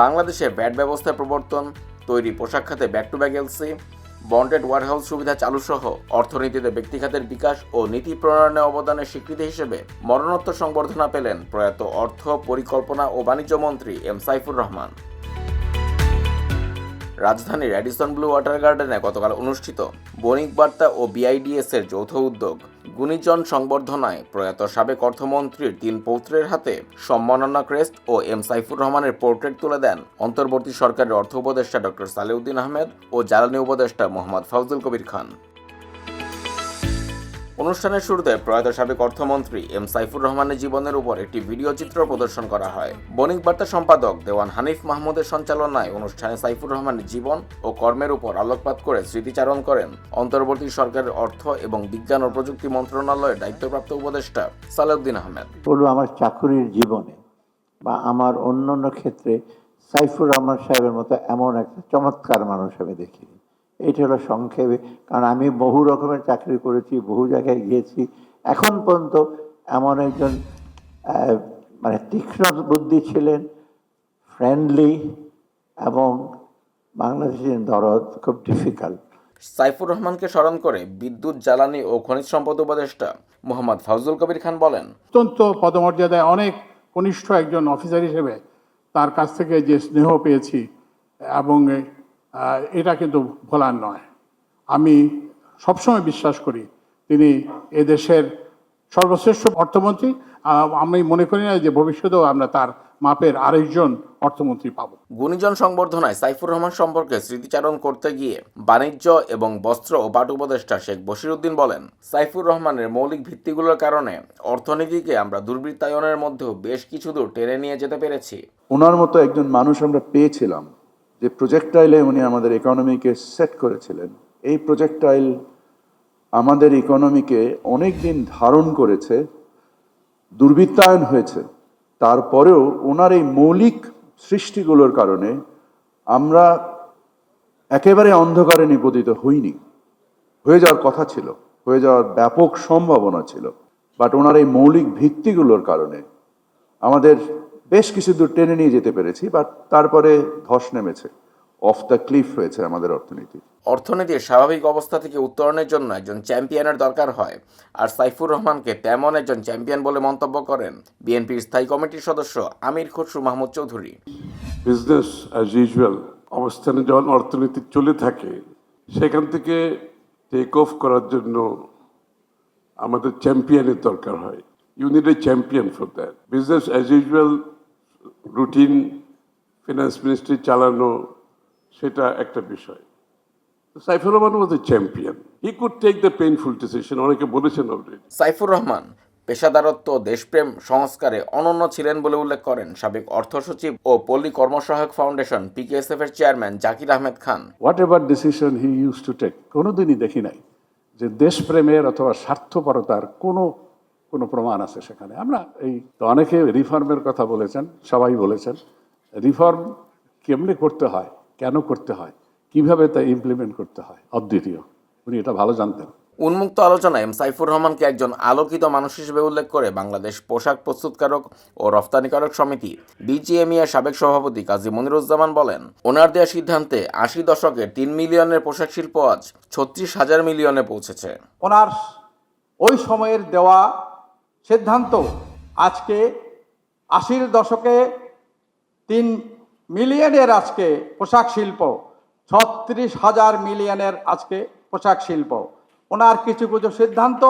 বাংলাদেশে ব্যাট ব্যবস্থা প্রবর্তন, তৈরি পোশাক খাতে back to back LC bonded warehouse সুবিধা চালু সহ অর্থনীতিতে ব্যক্তিখাতের বিকাশ ও নীতি প্রণয়নে অবদানের স্বীকৃতি হিসেবে মরণোত্তর সংবর্ধনা পেলেন প্রয়াত অর্থ, পরিকল্পনা ও বাণিজ্য মন্ত্রী এম সাইফুর রহমান। রাজধানীর অ্যাডিসন ব্লু ওয়াটার গার্ডেনে গতকাল অনুষ্ঠিত বণিক বার্তা ও বিআইডিএস এর যৌথ উদ্যোগ। গুণীজন সংবর্ধনায় প্রয়াত সাবেক অর্থমন্ত্রীর তিন পৌত্রের হাতে সম্মাননা ক্রেস্ট ও এম সাইফুর রহমানের পোর্ট্রেট তুলে দেন অন্তর্বর্তী সরকারের অর্থ উপদেষ্টা ডক্টর সালেউদ্দিন আহমেদ ও জ্বালানি উপদেষ্টা মোহাম্মদ ফাউজুল কবির খান। অনুষ্ঠানের শুরুতে প্রয়াত সাবেক অর্থমন্ত্রী এম সাইফুর রহমানের জীবনের উপর একটি ভিডিও চিত্র প্রদর্শন করা হয়। বণিক বার্তা সম্পাদক দেওয়ান হানিফ মাহমুদের সঞ্চালনায় অনুষ্ঠানে সাইফুর রহমানের জীবন ও কর্মের উপর আলোকপাত করে স্মৃতিচারণ করেন অন্তর্বর্তী সরকারের অর্থ এবং বিজ্ঞান ও প্রযুক্তি মন্ত্রণালয়ের দায়িত্বপ্রাপ্ত উপদেষ্টা সালেউদ্দিন আহমেদ। হলো আমার চাকুরির জীবনে বা আমার অন্য অন্য ক্ষেত্রে সাইফুর রহমান সাহেবের মতো এমন একটা চমৎকার মানুষ আমি দেখিনি। এইটা হলো সংক্ষেপে। কারণ আমি বহু রকমের চাকরি করেছি বহু জায়গায় গিয়েছি। এখন পর্যন্ত এমন একজন মানে তীক্ষ্ণ বুদ্ধি ছিলেন ফ্রেন্ডলি এবং বাংলাদেশের দরদ খুব ডিফিকাল্ট সাইফুর রহমানকে স্মরণ করে বিদ্যুৎ জ্বালানি ও খনিজ সম্পদ উপদেষ্টা মোহাম্মদ ফাউজুল কবির খান বলেন অত্যন্ত পদমর্যাদায় অনেক কনিষ্ঠ একজন অফিসার হিসেবে তার কাছ থেকে যে স্নেহ পেয়েছি এবং এটা কিন্তু ভোলার নয়। আমি সবসময় বিশ্বাস করি তিনি এদেশের সর্বশ্রেষ্ঠ অর্থমন্ত্রী। আমি মনে করি না যে ভবিষ্যতেও আমরা তার মাপের আরেকজন অর্থমন্ত্রী পাব। গুণীজন সংবর্ধনায় সাইফুর রহমান সম্পর্কে স্মৃতিচারণ করতে গিয়ে বাণিজ্য এবং বস্ত্র ও পাট উপদেষ্টা শেখ বশিরউদ্দিন বলেন সাইফুর রহমানের মৌলিক ভিত্তিগুলোর কারণে অর্থনীতিকে আমরা দুর্বৃত্তায়নের মধ্যেও বেশ কিছু দূর টেনে নিয়ে যেতে পেরেছি। ওনার মতো একজন মানুষ আমরা পেয়েছিলাম। যে প্রজেক্টাইলে উনি আমাদের ইকোনমিকে সেট করেছিলেন, এই প্রজেক্টাইল আমাদের ইকোনমিকে অনেক দিন ধারণ করেছে, দুর্বৃত্তায়ন হয়েছে। তারপরেও ওনার এই মৌলিক সৃষ্টিগুলোর কারণে আমরা একেবারে অন্ধকারে নিপতিত হইনি। হয়ে যাওয়ার কথা ছিল, হয়ে যাওয়ার ব্যাপক সম্ভাবনা ছিল। বাট ওনার এই মৌলিক ভিত্তিগুলোর কারণে আমাদের বেশ কিছু দূর টেনে নিয়ে যেতে পেরেছি বাট তারপরে ধস নেমেছে। অফ দ্য ক্লিফ হয়েছে আমাদের অর্থনীতি। অর্থনীতির স্বাভাবিক অবস্থা থেকে উত্তরণের জন্য একজন চ্যাম্পিয়নের দরকার হয় আর সাইফুর রহমানকে তেমন একজন চ্যাম্পিয়ন বলে মন্তব্য করেন বিএনপির স্থায়ী কমিটির সদস্য Amir Khasru Mahmud Chowdhury. Business as usual অবস্থানে যখন অর্থনীতি চলে থাকে সেখান থেকে টেক অফ করার জন্য আমাদের চ্যাম্পিয়নের দরকার হয়। You need a champion for that business as usual routine finance ministry চালানো সেটা একটা বিষয়। Saifur Rahman was a champion he could take the painful decision অনেকে বলেছেন অলরেডি সাইফুর রহমান পেশাদারত্ব দেশপ্রেম সংস্কারে অনন্য ছিলেন বলে উল্লেখ করেন সাবেক অর্থ সচিব ও পল্লী কর্মসহায়ক ফাউন্ডেশন পিকেএসএফ এর chairman Zakir Ahmed Khan. Whatever decision he use to take কোনোদিনই দেখি নাই যে দেশপ্রেমের অথবা স্বার্থপরতার কোনো কোনো প্রমাণ আছে সেখানে। আমরা এই তো অনেকে রিফর্মের কথা বলেছেন সবাই বলেছেন রিফর্ম কেমনে করতে হয় কেন করতে হয় কীভাবে তা ইমপ্লিমেন্ট করতে হয় অদ্বিতীয়। উনি এটা ভালো জানতেন। উন্মুক্ত আলোচনায় এম সাইফুর রহমানকে একজন আলোকিত মানুষ হিসেবে উল্লেখ করে বাংলাদেশ পোশাক প্রস্তুতকারক ও রফতানিকারক সমিতি বিজিএমই এর সাবেক সভাপতি কাজী মনিরুজ্জামান বলেন ওনার দেওয়া সিদ্ধান্তে আশি দশকে তিন মিলিয়নের পোশাক শিল্প আজ ছত্রিশ হাজার মিলিয়নে পৌঁছেছে। ওনার ওই সময়ের দেওয়া সিদ্ধান্ত, আজকে আশির দশকে তিন মিলিয়নের আজকে পোশাক শিল্প, ছত্রিশ হাজার মিলিয়নের আজকে পোশাক শিল্প। ওনার কিছু কিছু সিদ্ধান্ত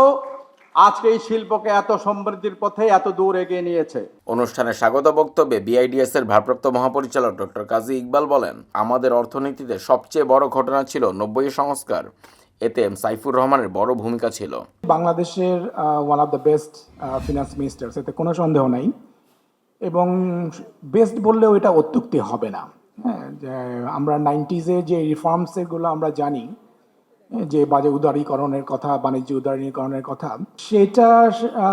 আজকে এই শিল্পকে এত সমৃদ্ধির পথে এত দূর এগিয়ে নিয়েছে। অনুষ্ঠানে স্বাগত বক্তব্যে বিআইডিএস এর ভারপ্রাপ্ত মহাপরিচালক ডক্টর কাজী ইকবাল বলেন, আমাদের অর্থনীতিতে সবচেয়ে বড় ঘটনা ছিল নব্বই সংস্কার। এতে এম সাইফুর রহমানের বড় ভূমিকা ছিল। বাংলাদেশের one of the best finance minister এতে কোনো সন্দেহ নাই। এবং বেস্ট বললেও এটা অত্যুক্তি হবে না। হ্যাঁ আমরা নাইনটিজে যে রিফর্মস এগুলো আমরা জানি যে বাজে উদারীকরণের কথা বাণিজ্য উদারীকরণের কথা সেটা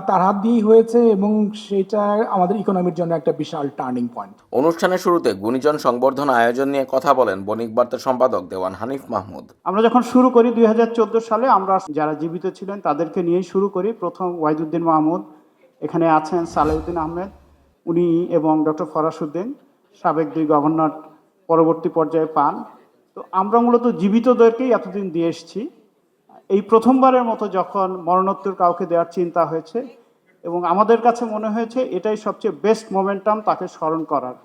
তার হাত দিয়েই হয়েছে এবং সেটা আমাদের ইকোনমির জন্য একটা বিশাল টার্নিং পয়েন্ট অনুষ্ঠানের শুরুতে গুণীজন সংবর্ধনা আয়োজন নিয়ে কথা বলেন বণিক বার্তার সম্পাদক দেওয়ান হানিফ মাহমুদ। আমরা যখন শুরু করি দুই হাজার চোদ্দ সালে আমরা যারা জীবিত ছিলেন তাদেরকে নিয়েই শুরু করি। প্রথম ওয়াহিদুদ্দিন মাহমুদ এখানে আছেন সালেউদ্দিন আহমেদ উনি এবং ডক্টর ফরাসুদ্দিন সাবেক দুই গভর্নর পরবর্তী পর্যায়ে পান। তো আমরা মূলত জীবিতদেরকেই এতদিন দিয়ে এসেছি। এই প্রথমবারের মতো যখন মরণোত্তর কাউকে দেওয়ার চিন্তা হয়েছে এবং আমাদের কাছে মনে হয়েছে এটাই সবচেয়ে বেস্ট মোমেন্টাম তাকে স্মরণ করার।